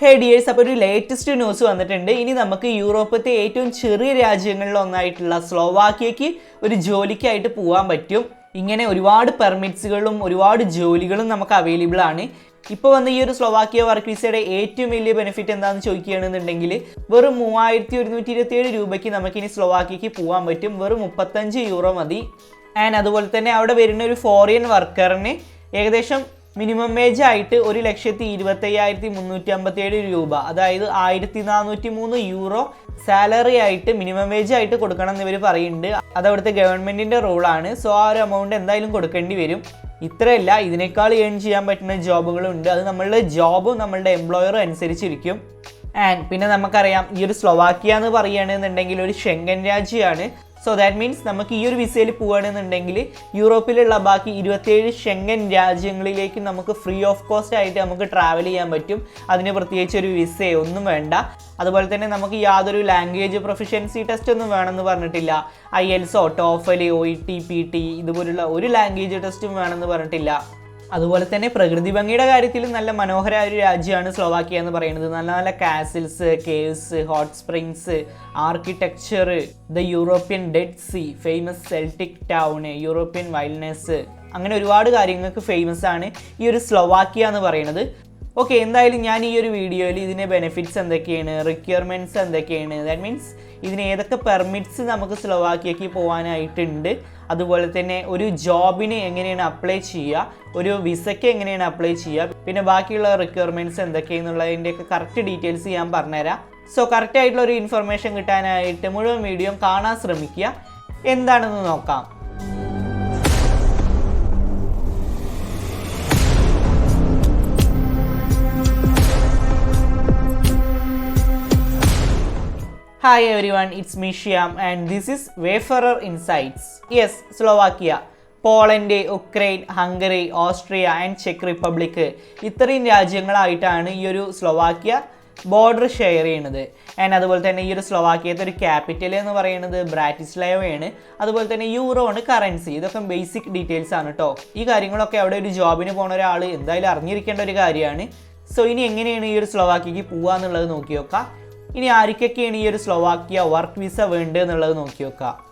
ഹേ dears അപ്പോൾ ഒരു latest news വന്നിട്ടുണ്ട്. ഇനി നമുക്ക് യൂറോപ്പത്തെ ഏറ്റവും ചെറിയ രാജ്യങ്ങളിൽ ഒന്നായിട്ടുള്ള സ്ലോവാക്യയ്ക്ക് ഒരു ജോലിക്കായിട്ട് പോകാൻ പറ്റും. ഇങ്ങനെ ഒരുപാട് പെർമിറ്റ്സുകളും ഒരുപാട് ജോലികളും നമുക്ക് അവൈലബിൾ ആണ്. ഇപ്പോൾ വന്ന ഈ ഒരു സ്ലോവാക്കിയ വർക്ക് വിസയുടെ ഏറ്റവും വലിയ ബെനിഫിറ്റ് എന്താണെന്ന് ചോദിക്കുകയാണെന്നുണ്ടെങ്കിൽ വെറും മൂവായിരത്തി ഒരുന്നൂറ്റി ഇരുപത്തിയേഴ് രൂപയ്ക്ക് നമുക്കിനി സ്ലോവാക്കിയയ്ക്ക് പോകാൻ പറ്റും. വെറും മുപ്പത്തഞ്ച് യൂറോ മതി. ആൻഡ് അതുപോലെ തന്നെ അവിടെ വരുന്ന ഒരു ഫോറിയൻ വർക്കറിന് ഏകദേശം മിനിമം വേജ് ആയിട്ട് ഒരു ലക്ഷത്തി ഇരുപത്തയ്യായിരത്തി മുന്നൂറ്റി അമ്പത്തിയേഴ് രൂപ. അതായത് ആയിരത്തി നാനൂറ്റി മൂന്ന് യൂറോ സാലറി ആയിട്ട് മിനിമം വേജ് ആയിട്ട് കൊടുക്കണം എന്ന് ഇവർ പറയുന്നുണ്ട്. അത് അവിടുത്തെ ഗവൺമെന്റിന്റെ റൂളാണ് സോ ആ ഒരു എമൗണ്ട് എന്തായാലും കൊടുക്കേണ്ടി വരും. ഇത്രയല്ല ഇതിനേക്കാൾ ഏൺ ചെയ്യാൻ പറ്റുന്ന ജോബുകളുണ്ട് അത് നമ്മളുടെ ജോബും നമ്മളുടെ എംപ്ലോയറും അനുസരിച്ചിരിക്കും. ആൻഡ് പിന്നെ നമുക്കറിയാം ഈ ഒരു സ്ലൊവാക്കിയ എന്ന് പറയുകയാണെന്നുണ്ടെങ്കിൽ ഒരു ഷെങ്കൻ രാജ്യമാണ്. സോ ദാറ്റ് മീൻസ് നമുക്ക് ഈ ഒരു വിസയിൽ പോവുകയാണെന്നുണ്ടെങ്കിൽ യൂറോപ്പിലുള്ള ബാക്കി ഇരുപത്തേഴ് ഷെങ്കൻ രാജ്യങ്ങളിലേക്ക് നമുക്ക് ഫ്രീ ഓഫ് കോസ്റ്റ് ആയിട്ട് നമുക്ക് ട്രാവൽ ചെയ്യാൻ പറ്റും. അതിന് പ്രത്യേകിച്ച് ഒരു വിസയോ ഒന്നും വേണ്ട. അതുപോലെ തന്നെ നമുക്ക് യാതൊരു ലാംഗ്വേജ് പ്രൊഫഷൻസി ടെസ്റ്റ് ഒന്നും വേണമെന്ന് പറഞ്ഞിട്ടില്ല. IELTS TOEFL O E T P T ഇതുപോലുള്ള ഒരു ലാംഗ്വേജ് ടെസ്റ്റും വേണമെന്ന് പറഞ്ഞിട്ടില്ല. അതുപോലെ തന്നെ പ്രകൃതി ഭംഗിയുടെ കാര്യത്തിൽ നല്ല മനോഹരമായ ഒരു രാജ്യമാണ് സ്ലോവാക്കിയ എന്ന് പറയുന്നത്. നല്ല നല്ല castles caves hot springs architecture the European dead sea famous Celtic town European wildness അങ്ങനെ ഒരുപാട് കാര്യങ്ങൾക്ക് ഫേമസ് ആണ് ഈ ഒരു സ്ലോവാക്കിയ എന്ന് പറയുന്നത്. ഓക്കെ എന്തായാലും ഞാൻ ഈ ഒരു വീഡിയോയിൽ ഇതിന്റെ ബെനിഫിറ്റ്സ് എന്തൊക്കെയാണ് റിക്വയർമെന്റ്സ് എന്തൊക്കെയാണ് ദാറ്റ് മീൻസ് ഇതിന് ഏതൊക്കെ പെർമിറ്റ്സ് നമുക്ക് സ്ലോവാക്കിയക്ക് പോകാനായിട്ടുണ്ട് അതുപോലെ തന്നെ ഒരു ജോബിന് എങ്ങനെയാണ് അപ്ലൈ ചെയ്യുക ഒരു വിസയ്ക്ക് എങ്ങനെയാണ് അപ്ലൈ ചെയ്യുക പിന്നെ ബാക്കിയുള്ള റിക്വയർമെന്റ്സ് എന്തൊക്കെയെന്നുള്ളതിന്റെയൊക്കെ കറക്റ്റ് ഡീറ്റെയിൽസ് ഞാൻ പറഞ്ഞുതരാം. സോ കറക്റ്റ് ആയിട്ടുള്ള ഒരു ഇൻഫർമേഷൻ കിട്ടാനായിട്ട് മുഴുവൻ വീഡിയോ കാണാൻ ശ്രമിക്കുക. എന്താണെന്ന് നോക്കാം. Hi everyone it's Mishyam and this is wayfarer insights yes Slovakia Poland Ukraine Hungary Austria and check Republic ഇത്രയും രാജ്യങ്ങളായിട്ടാണ് ഈ ഒരു സ്ലോവാക്കിയ ബോർഡർ ഷെയർ ചെയ്യണത് ആൻഡ് അതുപോലെ തന്നെ ഈ ഒരു സ്ലോവാക്കിയത്തെ ഒരു ക്യാപിറ്റൽ എന്ന് പറയുന്നത് ബ്രാറ്റിസ്ലേവയാണ് അതുപോലെ തന്നെ യൂറോ ആണ് കറൻസി ഇതൊക്കെ ബേസിക് ഡീറ്റെയിൽസ് ആണ് കേട്ടോ ഈ കാര്യങ്ങളൊക്കെ അവിടെ ഒരു ജോബിന് പോണ ഒരാൾ എന്തായാലും അറിഞ്ഞിരിക്കേണ്ട ഒരു കാര്യമാണ്. സോ ഇനി എങ്ങനെയാണ് ഈ ഒരു സ്ലോവാക്കിയക്ക് പോവാന്നുള്ളത് നോക്കി നോക്കാം. ഇനി ആർക്കൊക്കെയാണ് ഈ ഒരു സ്ലോവാക്കിയ വർക്ക് വിസ വേണ്ടത് എന്നുള്ളത് നോക്കി വെക്കുക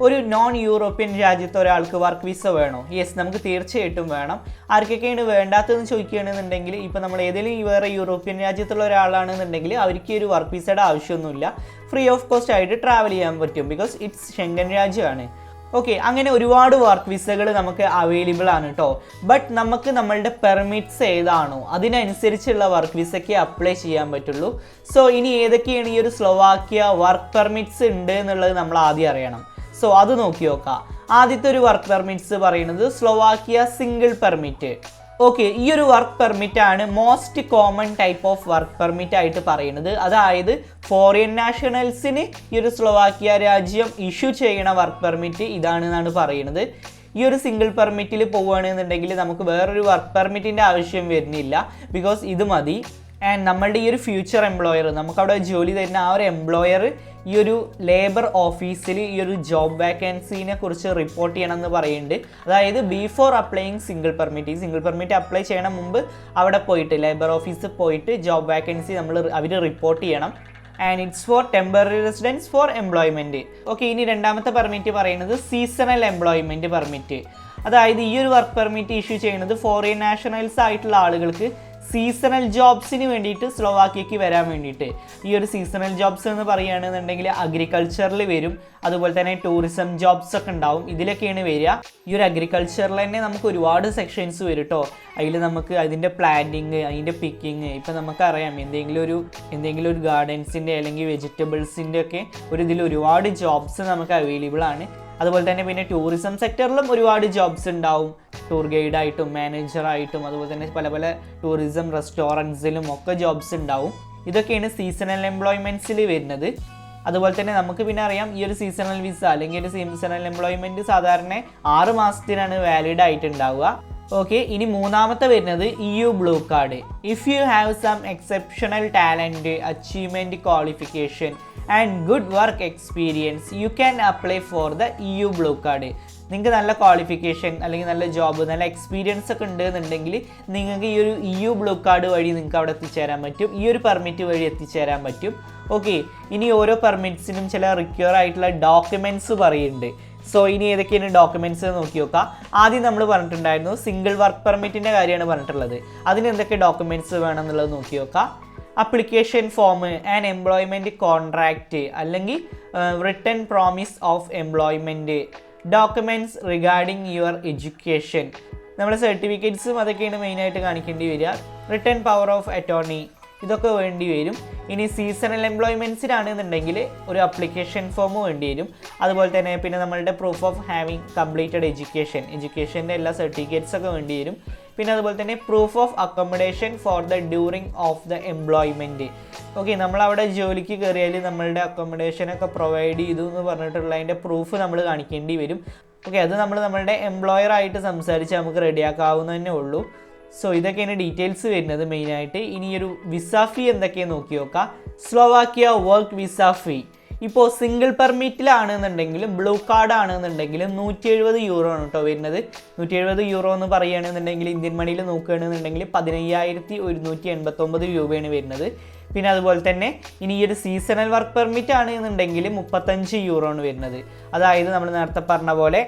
ഒരു നോൺ യൂറോപ്യൻ രാജ്യത്തെ ഒരാൾക്ക് വർക്ക് വിസ വേണോ? യെസ് നമുക്ക് തീർച്ചയായിട്ടും വേണം. ആർക്കൊക്കെയാണ് വേണ്ടാത്തതെന്ന് ചോദിക്കുകയാണെന്നുണ്ടെങ്കിൽ ഇപ്പോൾ നമ്മൾ ഏതെങ്കിലും വേറെ യൂറോപ്യൻ രാജ്യത്തുള്ള ഒരാളാണെന്നുണ്ടെങ്കിൽ അവർക്ക് ഒരു വർക്ക് വിസയുടെ ആവശ്യമൊന്നുമില്ല. ഫ്രീ ഓഫ് കോസ്റ്റ് ആയിട്ട് ട്രാവൽ ചെയ്യാൻ പറ്റും. ബിക്കോസ് ഇറ്റ്സ് ഷെങ്കൻ രാജ്യമാണ്. ഓക്കെ അങ്ങനെ ഒരുപാട് വർക്ക് വിസകൾ നമുക്ക് അവൈലബിൾ ആണ് കേട്ടോ ബട്ട് നമുക്ക് നമ്മളുടെ പെർമിറ്റ്സ് ഏതാണോ അതിനനുസരിച്ചുള്ള വർക്ക് വിസയ്ക്ക് അപ്ലൈ ചെയ്യാൻ പറ്റുള്ളൂ. സോ ഇനി ഏതൊക്കെയാണ് ഈ ഒരു സ്ലോവാക്യ വർക്ക് പെർമിറ്റ്സ് ഉണ്ട് എന്നുള്ളത് നമ്മൾ ആദ്യം അറിയണം. സോ അത് നോക്കി നോക്കാം. ആദ്യത്തെ ഒരു വർക്ക് പെർമിറ്റ്സ് പറയുന്നത് സ്ലോവാക്യ സിംഗിൾ പെർമിറ്റ് ഓക്കെ ഈ ഒരു വർക്ക് പെർമിറ്റ് ആണ് most common type of work permit ആയിട്ട് പറയുന്നത്. അതായത് ഫോറിൻ നാഷണൽസിന് ഈ ഒരു സ്ലോവാക്കിയ രാജ്യം ഇഷ്യൂ ചെയ്യണ വർക്ക് പെർമിറ്റ് ഇതാണെന്നാണ് പറയുന്നത്. ഈ ഒരു സിംഗിൾ പെർമിറ്റിൽ പോവുകയാണെന്നുണ്ടെങ്കിൽ നമുക്ക് വേറൊരു വർക്ക് പെർമിറ്റിന്റെ ആവശ്യം വരുന്നില്ല. ബിക്കോസ് ഇത് മതി. ആൻഡ് നമ്മളുടെ ഈ ഒരു ഫ്യൂച്ചർ എംപ്ലോയർ നമുക്കവിടെ ജോലി തരുന്ന ആ ഒരു എംപ്ലോയർ ഈ ഒരു ലേബർ ഓഫീസിൽ ഈ ഒരു ജോബ് വാക്കൻസിനെ കുറിച്ച് റിപ്പോർട്ട് ചെയ്യണം എന്ന് പറയുന്നുണ്ട്. അതായത് ബിഫോർ അപ്ലൈയിങ് സിംഗിൾ പെർമിറ്റ് ഈ സിംഗിൾ പെർമിറ്റ് അപ്ലൈ ചെയ്യണം മുമ്പ് അവിടെ പോയിട്ട് ലേബർ ഓഫീസിൽ പോയിട്ട് ജോബ് വാക്കൻസി നമ്മൾ അവർ റിപ്പോർട്ട് ചെയ്യണം. And it's for temporary residence for employment okay ഇനി രണ്ടാമത്തെ പെർമിറ്റ് പറയുന്നത് സീസണൽ എംപ്ലോയ്മെന്റ് പെർമിറ്റ് അതായത് ഈ ഒരു വർക്ക് പെർമിറ്റ് ഇഷ്യൂ ചെയ്യുന്നത് ഫോറിൻ നാഷണൽസ് ആയിട്ടുള്ള ആളുകൾക്ക് സീസണൽ ജോബ്സിന് വേണ്ടിയിട്ട് സ്ലോവാക്കിയക്ക് വരാൻ വേണ്ടിയിട്ട്. ഈ ഒരു സീസണൽ ജോബ്സ് എന്ന് പറയുകയാണെന്നുണ്ടെങ്കിൽ അഗ്രികൾച്ചറിൽ വരും. അതുപോലെ തന്നെ ടൂറിസം ജോബ്സ് ഒക്കെ ഉണ്ടാവും. ഇതിലൊക്കെയാണ് വരിക. ഈ ഒരു അഗ്രികൾച്ചറിൽ തന്നെ നമുക്ക് ഒരുപാട് സെക്ഷൻസ് വരും കേട്ടോ അതിൽ നമുക്ക് അതിന്റെ പ്ലാന്റിങ് അതിന്റെ പിക്കിങ് ഇപ്പം നമുക്കറിയാം എന്തെങ്കിലും ഒരു എന്തെങ്കിലും ഒരു ഗാർഡൻസിന്റെ അല്ലെങ്കിൽ വെജിറ്റബിൾസിന്റെ ഒക്കെ ഒരു ഇതിൽ ഒരുപാട് ജോബ്സ് നമുക്ക് അവൈലബിൾ ആണ്. അതുപോലെ തന്നെ പിന്നെ ടൂറിസം സെക്ടറിലും ഒരുപാട് ജോബ്സ് ഉണ്ടാവും. ടൂർ ഗൈഡായിട്ടും മാനേജറായിട്ടും അതുപോലെ തന്നെ പല പല ടൂറിസം റെസ്റ്റോറന്റ്സിലും ഒക്കെ ജോബ്സ് ഉണ്ടാവും. ഇതൊക്കെയാണ് സീസണൽ എംപ്ലോയ്മെന്റ്സിൽ വരുന്നത്. അതുപോലെ തന്നെ നമുക്ക് പിന്നെ അറിയാം ഈ ഒരു സീസണൽ വിസ അല്ലെങ്കിൽ ഒരു സീസണൽ എംപ്ലോയ്മെന്റ് സാധാരണ ആറ് മാസത്തിനാണ് വാലിഡ് ആയിട്ടുണ്ടാവുക. ഓക്കെ ഇനി മൂന്നാമത്തെ വരുന്നത് E U blue card if you have some exceptional talent achievement qualification and good work experience you can apply for the E U blue card നിങ്ങൾക്ക് നല്ല qualification അല്ലെങ്കിൽ നല്ല ജോബ് നല്ല എക്സ്പീരിയൻസ് ഒക്കെ ഉണ്ടെന്നുണ്ടെങ്കിൽ നിങ്ങൾക്ക് ഈ ഒരു ഇ യു ബ്ലൂ കാർഡ് വഴി നിങ്ങൾക്ക് അവിടെ എത്തിച്ചേരാൻ പറ്റും. ഈ ഒരു പെർമിറ്റ് വഴി എത്തിച്ചേരാൻ പറ്റും. ഓക്കെ ഇനി ഓരോ പെർമിറ്റ്സിനും ചില റിക്വയർ ആയിട്ടുള്ള ഡോക്യുമെന്റ്സ് പറയുന്നുണ്ട്. സോ ഇനി ഏതൊക്കെയാണ് ഡോക്യുമെന്റ്സ് നോക്കി നോക്കാം. ആദ്യം നമ്മൾ പറഞ്ഞിട്ടുണ്ടായിരുന്നു സിംഗിൾ വർക്ക് പെർമിറ്റിന്റെ കാര്യമാണ് പറഞ്ഞിട്ടുള്ളത്. അതിന് എന്തൊക്കെ ഡോക്യുമെന്റ്സ് വേണം എന്നുള്ളത് നോക്കി നോക്കാം. Application form and employment contract അല്ലെങ്കിൽ return promise of employment documents regarding your education നമ്മുടെ സർട്ടിഫിക്കറ്റ്സും അതൊക്കെയാണ് മെയിനായിട്ട് കാണിക്കേണ്ടി വരിക. റിട്ടേൺ പവർ ഓഫ് അറ്റോർണി ഇതൊക്കെ വേണ്ടി വരും. ഇനി സീസണൽ എംപ്ലോയ്മെന്റ്സിനാണെന്നുണ്ടെങ്കിൽ ഒരു അപ്ലിക്കേഷൻ ഫോം വേണ്ടി വരും. അതുപോലെ തന്നെ പിന്നെ നമ്മളുടെ proof of having completed education എഡ്യൂക്കേഷന്റെ എല്ലാ സർട്ടിഫിക്കറ്റ്സ് ഒക്കെ വേണ്ടി വരും. പിന്നെ അതുപോലെ തന്നെ proof of accommodation for the during of the employment okay നമ്മളവിടെ ജോലിക്ക് കയറിയാൽ നമ്മളുടെ അക്കോമഡേഷൻ ഒക്കെ പ്രൊവൈഡ് ചെയ്തു എന്ന് പറഞ്ഞിട്ടുള്ള അതിന്റെ പ്രൂഫ് നമ്മൾ കാണിക്കേണ്ടി വരും. ഓക്കെ അത് നമ്മൾ നമ്മളുടെ എംപ്ലോയർ ആയിട്ട് സംസാരിച്ച് നമുക്ക് റെഡിയാക്കാവുന്ന തന്നെ ഉള്ളൂ. സോ ഇതൊക്കെയാണ് ഡീറ്റെയിൽസ് വരുന്നത് മെയിനായിട്ട് ഇനി ഒരു വിസ ഫീ എന്തൊക്കെയാണ് നോക്കി നോക്കാം. സ്ലോവാക്കിയ വർക്ക് വിസ ഫീ ഇപ്പോൾ സിംഗിൾ പെർമിറ്റിലാണെന്നുണ്ടെങ്കിലും ബ്ലൂ കാർഡ് ആണെന്നുണ്ടെങ്കിലും നൂറ്റി എഴുപത് യൂറോ ആണ് കേട്ടോ വരുന്നത്. നൂറ്റി എഴുപത് യൂറോ എന്ന് പറയുകയാണെന്നുണ്ടെങ്കിൽ ഇന്ത്യൻ മണിയിൽ നോക്കുകയാണെന്നുണ്ടെങ്കിൽ പതിനയ്യായിരത്തി ഒരുന്നൂറ്റി എൺപത്തൊമ്പത് രൂപയാണ് വരുന്നത്. പിന്നെ അതുപോലെ തന്നെ ഇനി ഈ ഒരു സീസണൽ വർക്ക് പെർമിറ്റ് ആണ് എന്നുണ്ടെങ്കിൽ മുപ്പത്തഞ്ച് യൂറോ ആണ് വരുന്നത്. അതായത് നമ്മൾ നേരത്തെ പറഞ്ഞ പോലെ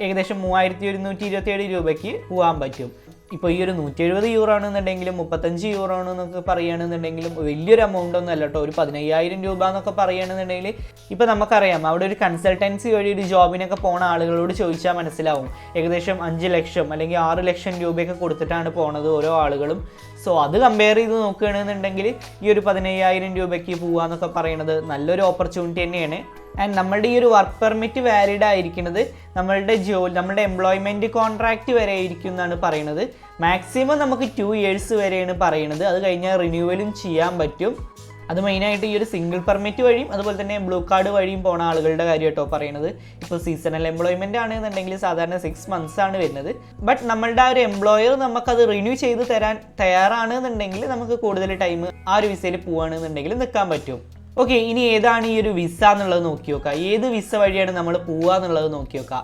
ഏകദേശം മൂവായിരത്തി ഒരുന്നൂറ്റി ഇരുപത്തിയേഴ് രൂപയ്ക്ക് പോകാൻ പറ്റും. ഇപ്പോൾ ഈ ഒരു നൂറ്റി എഴുപത് യൂറോ ആണെന്നുണ്ടെങ്കിലും മുപ്പത്തഞ്ച് യൂറോ ആണെന്നൊക്കെ പറയുകയാണെന്നുണ്ടെങ്കിലും വലിയൊരു എമൗണ്ട് ഒന്നും അല്ല കേട്ടോ. ഒരു പതിനയ്യായിരം രൂപ എന്നൊക്കെ പറയുകയാണെന്നുണ്ടെങ്കിൽ ഇപ്പോൾ നമുക്കറിയാം അവിടെ ഒരു കൺസൾട്ടൻസി വഴി ഒരു ജോബിനൊക്കെ പോണ ആളുകളോട് ചോദിച്ചാൽ മനസ്സിലാവും. ഏകദേശം അഞ്ച് ലക്ഷം അല്ലെങ്കിൽ ആറ് ലക്ഷം രൂപയൊക്കെ കൊടുത്തിട്ടാണ് പോണത് ഓരോ ആളുകളും. സോ അത് കമ്പയർ ചെയ്ത് നോക്കുകയാണെന്നുണ്ടെങ്കിൽ ഈ ഒരു പതിനയ്യായിരം രൂപയ്ക്ക് പോകാന്നൊക്കെ പറയുന്നത് നല്ലൊരു ഓപ്പർച്യൂണിറ്റി തന്നെയാണ്. ആൻഡ് നമ്മളുടെ ഈ ഒരു വർക്ക് പെർമിറ്റ് വാലിഡ് ആയിരിക്കുന്നത് നമ്മളുടെ ജോലി നമ്മുടെ എംപ്ലോയ്മെന്റ് കോൺട്രാക്റ്റ് വരെ ആയിരിക്കും എന്നാണ് പറയുന്നത്. മാക്സിമം നമുക്ക് ടു ഇയേഴ്സ് വരെയാണ് പറയുന്നത്. അത് കഴിഞ്ഞാൽ റിന്യൂവലും ചെയ്യാൻ പറ്റും. അത് മെയിനായിട്ട് ഈ ഒരു സിംഗിൾ പെർമിറ്റ് വഴിയും അതുപോലെ തന്നെ ബ്ലൂ കാർഡ് വഴിയും പോണ ആളുകളുടെ കാര്യം കേട്ടോ പറയുന്നത്. ഇപ്പോൾ സീസണൽ എംപ്ലോയ്മെന്റ് ആണെന്നുണ്ടെങ്കിൽ സാധാരണ സിക്സ് മന്ത്സ് ആണ് വരുന്നത്. ബട്ട് നമ്മളുടെ ആ ഒരു എംപ്ലോയർ നമുക്കത് റിന്യൂ ചെയ്ത് തരാൻ തയ്യാറാണെന്നുണ്ടെങ്കിൽ നമുക്ക് കൂടുതൽ ടൈം ആ ഒരു വിസയിൽ പോവുകയാണെന്നുണ്ടെങ്കിൽ നിൽക്കാൻ പറ്റും. ഓക്കെ ഇനി ഏതാണ് ഈ ഒരു വിസ എന്നുള്ളത് നോക്കി നോക്കുക ഏത് വിസ വഴിയാണ് നമ്മൾ പോവുക എന്നുള്ളത് നോക്കി നോക്കുക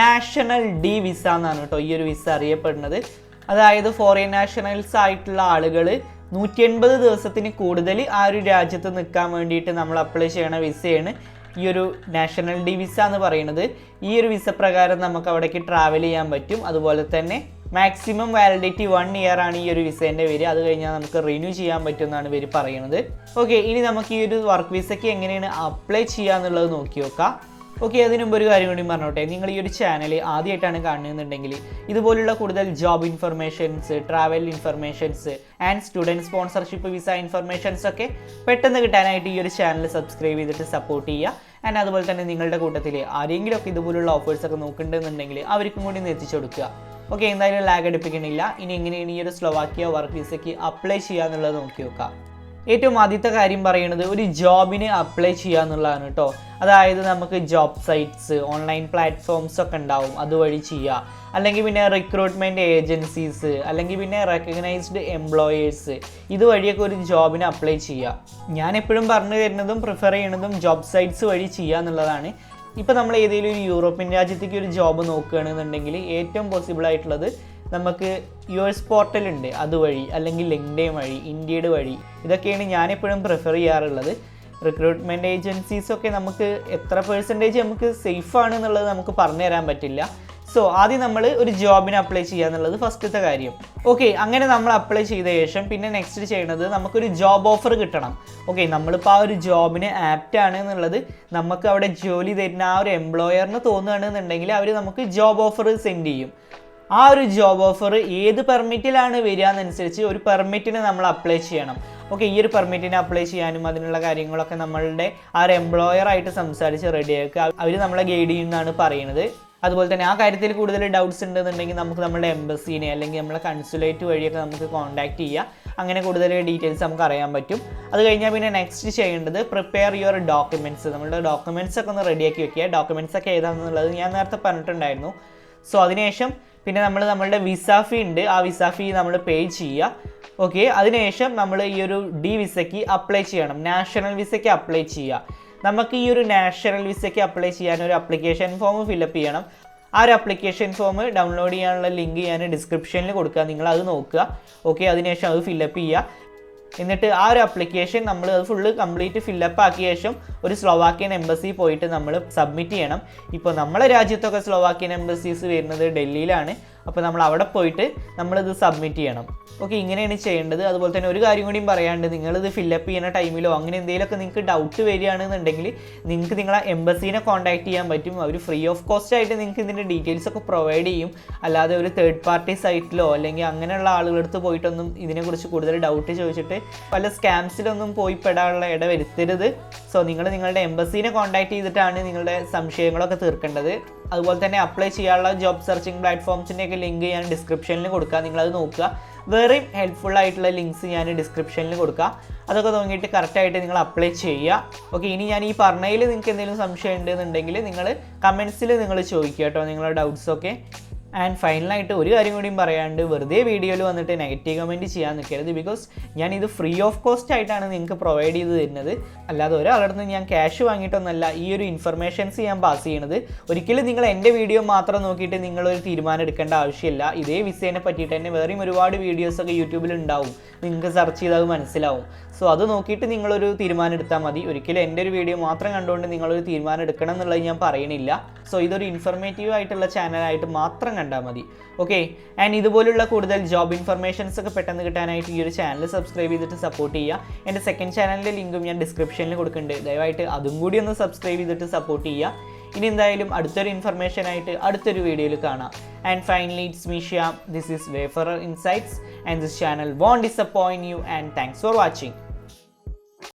നാഷണൽ ഡി വിസ എന്നാണ് കേട്ടോ ഈ ഒരു വിസ അറിയപ്പെടുന്നത്. അതായത് ഫോറിൻ നാഷണൽസ് ആയിട്ടുള്ള ആളുകൾ നൂറ്റി എൺപത് ദിവസത്തിന് കൂടുതൽ ആ ഒരു രാജ്യത്ത് നിൽക്കാൻ വേണ്ടിയിട്ട് നമ്മൾ അപ്ലൈ ചെയ്യണ വിസയാണ് ഈ ഒരു നാഷണൽ ഡി വിസ എന്ന് പറയുന്നത്. ഈ ഒരു വിസ പ്രകാരം നമുക്ക് അവിടേക്ക് ട്രാവൽ ചെയ്യാൻ പറ്റും. അതുപോലെ തന്നെ മാക്സിമം വാലിഡിറ്റി വൺ ഇയർ ആണ് ഈ ഒരു വിസേന്റെ വരിക. അത് കഴിഞ്ഞാൽ നമുക്ക് റിന്യൂ ചെയ്യാൻ പറ്റും എന്നാണ് ഇവർ പറയുന്നത്. ഓക്കെ ഇനി നമുക്ക് ഈ ഒരു വർക്ക് വിസയ്ക്ക് എങ്ങനെയാണ് അപ്ലൈ ചെയ്യുക എന്നുള്ളത് നോക്കി നോക്കാം. ഓക്കെ അതിന് മുമ്പ് ഒരു കാര്യം കൂടി പറഞ്ഞോട്ടെ. നിങ്ങൾ ഈ ഒരു ചാനൽ ആദ്യമായിട്ടാണ് കാണുന്നുണ്ടെങ്കിൽ ഇതുപോലുള്ള കൂടുതൽ job informations travel informations and student sponsorship visa informations ഒക്കെ പെട്ടെന്ന് കിട്ടാനായിട്ട് ഈ ഒരു ചാനൽ സബ്സ്ക്രൈബ് ചെയ്തിട്ട് സപ്പോർട്ട് ചെയ്യുക. ആൻഡ് അതുപോലെ തന്നെ നിങ്ങളുടെ കൂട്ടത്തിൽ ആരെങ്കിലുമൊക്കെ ഇതുപോലുള്ള ഓഫേഴ്സ് ഒക്കെ നോക്കുന്നുണ്ടെന്നുണ്ടെങ്കിൽ അവർക്കും കൂടി ഒന്ന് എത്തിച്ചു കൊടുക്കുക. ഓക്കെ എന്തായാലും ലാഗ് അടുപ്പിക്കണില്ല. ഇനി എങ്ങനെയാണ് ഈ ഒരു സ്ലോവാക്കിയ വർക്ക് വിസയ്ക്ക് അപ്ലൈ ചെയ്യുക എന്നുള്ളത് നോക്കി നോക്കാം. ഏറ്റവും ആദ്യത്തെ കാര്യം പറയുന്നത് ഒരു ജോബിന് അപ്ലൈ ചെയ്യുക എന്നുള്ളതാണ് കേട്ടോ അതായത് നമുക്ക് ജോബ് സൈറ്റ്സ് ഓൺലൈൻ പ്ലാറ്റ്ഫോംസ് ഒക്കെ ഉണ്ടാവും അതുവഴി ചെയ്യുക അല്ലെങ്കിൽ പിന്നെ റിക്രൂട്ട്മെന്റ് ഏജൻസീസ് അല്ലെങ്കിൽ പിന്നെ റെക്കഗ്നൈസ്ഡ് എംപ്ലോയേഴ്സ് ഇതുവഴിയൊക്കെ ഒരു ജോബിന് അപ്ലൈ ചെയ്യുക ഞാൻ എപ്പോഴും പറഞ്ഞു തരുന്നതും പ്രിഫർ ചെയ്യുന്നതും ജോബ് സൈറ്റ്സ് വഴി ചെയ്യുക എന്നുള്ളതാണ് ഇപ്പോൾ നമ്മൾ ഏതെങ്കിലും ഒരു യൂറോപ്യൻ രാജ്യത്തേക്ക് ഒരു ജോബ് നോക്കുകയാണെന്നുണ്ടെങ്കിൽ ഏറ്റവും പോസിബിൾ ആയിട്ടുള്ളത് നമുക്ക് യു എസ് പോർട്ടൽ ഉണ്ട് അതുവഴി അല്ലെങ്കിൽ ലിങ്ക്ഡേ വഴി ഇന്ത്യയുടെ വഴി. ഇതൊക്കെയാണ് ഞാനെപ്പോഴും പ്രിഫർ ചെയ്യാറുള്ളത്. റിക്രൂട്ട്മെന്റ് ഏജൻസീസൊക്കെ നമുക്ക് എത്ര പേഴ്സന്റേജ് നമുക്ക് സേഫ് ആണ് എന്നുള്ളത് നമുക്ക് പറഞ്ഞു തരാൻ പറ്റില്ല. സോ ആദ്യം നമ്മൾ ഒരു ജോബിന് അപ്ലൈ ചെയ്യുക എന്നുള്ളത് ഫസ്റ്റത്തെ കാര്യം. ഓക്കെ അങ്ങനെ നമ്മൾ അപ്ലൈ ചെയ്ത ശേഷം പിന്നെ നെക്സ്റ്റ് ചെയ്യണത് നമുക്കൊരു ജോബ് ഓഫർ കിട്ടണം. ഓക്കെ നമ്മളിപ്പോൾ ആ ഒരു ജോബിന് ആണ് എന്നുള്ളത് നമുക്ക് അവിടെ ജോലി തരുന്ന ആ ഒരു എംപ്ലോയറിന് തോന്നുകയാണെന്നുണ്ടെങ്കിൽ അവർ നമുക്ക് ജോബ് ഓഫർ സെൻഡ് ചെയ്യും. ആ ഒരു ജോബ് ഓഫർ ഏത് പെർമിറ്റിലാണ് വരിക എന്നനുസരിച്ച് ഒരു പെർമിറ്റിന് നമ്മൾ അപ്ലൈ ചെയ്യണം. ഓക്കെ ഈ ഒരു പെർമിറ്റിന് അപ്ലൈ ചെയ്യാനും അതിനുള്ള കാര്യങ്ങളൊക്കെ നമ്മളുടെ ആ ഒരു എംപ്ലോയറായിട്ട് സംസാരിച്ച് റെഡിയാക്കുക അവർ നമ്മളെ ഗൈഡ് ചെയ്യുമെന്നാണ് പറയുന്നത്. അതുപോലെ തന്നെ ആ കാര്യത്തിൽ കൂടുതൽ ഡൗട്ട്സ് ഉണ്ടെന്നുണ്ടെങ്കിൽ നമുക്ക് നമ്മുടെ എംബസീനെ അല്ലെങ്കിൽ നമ്മുടെ കൺസുലേറ്റ് വഴിയൊക്കെ നമുക്ക് കോൺടാക്ട് ചെയ്യാം. അങ്ങനെ കൂടുതൽ ഡീറ്റെയിൽസ് നമുക്ക് അറിയാൻ പറ്റും. അത് കഴിഞ്ഞാൽ പിന്നെ നെക്സ്റ്റ് ചെയ്യേണ്ടത് പ്രിപ്പയർ യുവർ ഡോക്യുമെന്റ്സ് നമ്മുടെ ഡോക്യുമെന്റ്സ് ഒക്കെ ഒന്ന് റെഡിയാക്കി വെക്കുക. ഡോക്യുമെന്റ്സ് ഒക്കെ ഏതാണെന്നുള്ളത് ഞാൻ നേരത്തെ പറഞ്ഞിട്ടുണ്ടായിരുന്നു. സോ അതിനുശേഷം പിന്നെ നമ്മൾ നമ്മളുടെ വിസ ഫീ ഉണ്ട്. ആ വിസ ഫീ നമ്മൾ പേ ചെയ്യുക. ഓക്കെ അതിനുശേഷം നമ്മൾ ഈ ഒരു ഡി വിസയ്ക്ക് അപ്ലൈ ചെയ്യണം. നാഷണൽ വിസയ്ക്ക് അപ്ലൈ ചെയ്യുക. നമുക്ക് ഈ ഒരു നാഷണൽ വിസയ്ക്ക് അപ്ലൈ ചെയ്യാൻ ഒരു അപ്ലിക്കേഷൻ ഫോം ഫില്ലപ്പ് ചെയ്യണം. ആ ഒരു അപ്ലിക്കേഷൻ ഫോം ഡൗൺലോഡ് ചെയ്യാനുള്ള ലിങ്ക് ഞാൻ ഡിസ്ക്രിപ്ഷനിൽ കൊടുക്കുക. നിങ്ങൾ അത് നോക്കുക. ഓക്കെ അതിനുശേഷം അത് ഫില്ലപ്പ് ചെയ്യുക. എന്നിട്ട് ആ ഒരു അപ്ലിക്കേഷൻ നമ്മൾ അത് ഫുള്ള് കംപ്ലീറ്റ് ഫില്ലപ്പ് ആക്കിയ ശേഷം ഒരു സ്ലോവാക്കിയൻ എംബസി പോയിട്ട് നമ്മൾ സബ്മിറ്റ് ചെയ്യണം. ഇപ്പോൾ നമ്മളെ രാജ്യത്തൊക്കെ സ്ലോവാക്കിയൻ എംബസീസ് വരുന്നത് ഡൽഹിയിലാണ്. അപ്പോൾ നമ്മൾ അവിടെ പോയിട്ട് നമ്മളിത് സബ്മിറ്റ് ചെയ്യണം. ഓക്കെ ഇങ്ങനെയാണ് ചെയ്യേണ്ടത്. അതുപോലെ തന്നെ ഒരു കാര്യം കൂടിയും പറയാണ്ട് നിങ്ങളിത് ഫില്ലപ്പ് ചെയ്യുന്ന ടൈമിലോ അങ്ങനെ എന്തെങ്കിലുമൊക്കെ നിങ്ങൾക്ക് ഡൗട്ട് വരികയാണെന്നുണ്ടെങ്കിൽ നിങ്ങൾക്ക് നിങ്ങളെ എംബസീനെ കോൺടാക്ട് ചെയ്യാൻ പറ്റും. അവർ ഫ്രീ ഓഫ് കോസ്റ്റ് ആയിട്ട് നിങ്ങൾക്ക് ഇതിന്റെ ഡീറ്റെയിൽസ് ഒക്കെ പ്രൊവൈഡ് ചെയ്യും. അല്ലാതെ ഒരു തേർഡ് പാർട്ടി സൈറ്റിലോ അല്ലെങ്കിൽ അങ്ങനെയുള്ള ആളുകളടുത്ത് പോയിട്ടൊന്നും ഇതിനെക്കുറിച്ച് കൂടുതൽ ഡൗട്ട് ചോദിച്ചിട്ട് പല സ്കാംസിലൊന്നും പോയി പെടാനുള്ള ഇട വരുത്തരുത്. സോ നിങ്ങൾ നിങ്ങളുടെ എംബസീനെ കോൺടാക്ട് ചെയ്തിട്ടാണ് നിങ്ങളുടെ സംശയങ്ങളൊക്കെ തീർക്കേണ്ടത്. അതുപോലെ തന്നെ അപ്ലൈ ചെയ്യാനുള്ള ജോബ് സെർച്ചിങ് പ്ലാറ്റ്ഫോംസിന്റെയൊക്കെ ലിങ്ക് ഞാൻ ഡിസ്ക്രിപ്ഷനിൽ കൊടുക്കുക നിങ്ങളത് നോക്കുക. വേറെയും ഹെൽപ്ഫുൾ ആയിട്ടുള്ള ലിങ്ക്സ് ഞാൻ ഡിസ്ക്രിപ്ഷനിൽ കൊടുക്കുക അതൊക്കെ നോക്കിയിട്ട് കറക്റ്റായിട്ട് നിങ്ങൾ അപ്ലൈ ചെയ്യുക. ഓക്കെ ഇനി ഞാൻ ഈ പറഞ്ഞതിൽ നിങ്ങൾക്ക് എന്തെങ്കിലും സംശയം ഉണ്ടെന്നുണ്ടെങ്കിൽ നിങ്ങൾ കമൻസിൽ നിങ്ങൾ ചോദിക്കുക കേട്ടോ. നിങ്ങളുടെ ഡൗട്ട്സൊക്കെ ആൻഡ് ഫൈനലായിട്ട് ഒരു കാര്യം കൂടിയും പറയാണ്ട് വെറുതെ വീഡിയോയിൽ വന്നിട്ട് നെഗറ്റീവ് കമന്റ് ചെയ്യാൻ നിൽക്കരുത് ബിക്കോസ് ഞാൻ ഇത് ഫ്രീ ഓഫ് കോസ്റ്റ് ആയിട്ടാണ് നിങ്ങൾക്ക് പ്രൊവൈഡ് ചെയ്ത് തരുന്നത്. അല്ലാതെ ഒരാളുടെ നിന്ന് ഞാൻ ക്യാഷ് വാങ്ങിയിട്ടൊന്നല്ല ഈ ഒരു ഇൻഫർമേഷൻസ് ഞാൻ പാസ് ചെയ്യണത്. ഒരിക്കലും നിങ്ങൾ എന്റെ വീഡിയോ മാത്രം നോക്കിയിട്ട് നിങ്ങളൊരു തീരുമാനം എടുക്കേണ്ട ആവശ്യമില്ല. ഇതേ വിസേനെ പറ്റിയിട്ട് തന്നെ വേറെയും ഒരുപാട് വീഡിയോസൊക്കെ യൂട്യൂബിൽ ഉണ്ടാവും. നിങ്ങൾക്ക് സെർച്ച് ചെയ്താൽ മനസ്സിലാവും. സോ അത് നോക്കിയിട്ട് നിങ്ങളൊരു തീരുമാനം എടുത്താൽ മതി. ഒരിക്കലും എന്റെ ഒരു വീഡിയോ മാത്രം കണ്ടുകൊണ്ട് നിങ്ങളൊരു തീരുമാനം എടുക്കണം എന്നുള്ളത് ഞാൻ പറയണില്ല. സോ ഇതൊരു ഇൻഫർമേറ്റീവ് ആയിട്ടുള്ള ചാനലായിട്ട് മാത്രം കണ്ടാൽ മതി. ഓക്കെ ആൻഡ് ഇതുപോലുള്ള കൂടുതൽ ജോബ് ഇൻഫർമേഷൻസ് ഒക്കെ പെട്ടെന്ന് കിട്ടാനായിട്ട് ഈ ഒരു ചാനൽ സബ്സ്ക്രൈബ് ചെയ്തിട്ട് സപ്പോർട്ട് ചെയ്യുക. എന്റെ സെക്കൻഡ് ചാനലിന്റെ ലിങ്കും ഞാൻ ഡിസ്ക്രിപ്ഷനിൽ കൊടുക്കുന്നുണ്ട്. ദയവായിട്ട് അതും കൂടി ഒന്ന് സബ്സ്ക്രൈബ് ചെയ്തിട്ട് സപ്പോർട്ട് ചെയ്യുക. ഇനി എന്തായാലും അടുത്തൊരു ഇൻഫർമേഷൻ ആയിട്ട് അടുത്തൊരു വീഡിയോയിൽ കാണാം. And finally it's Meeshya Shyam this is wayfarer insights and this channel won't disappoint you and thanks for watching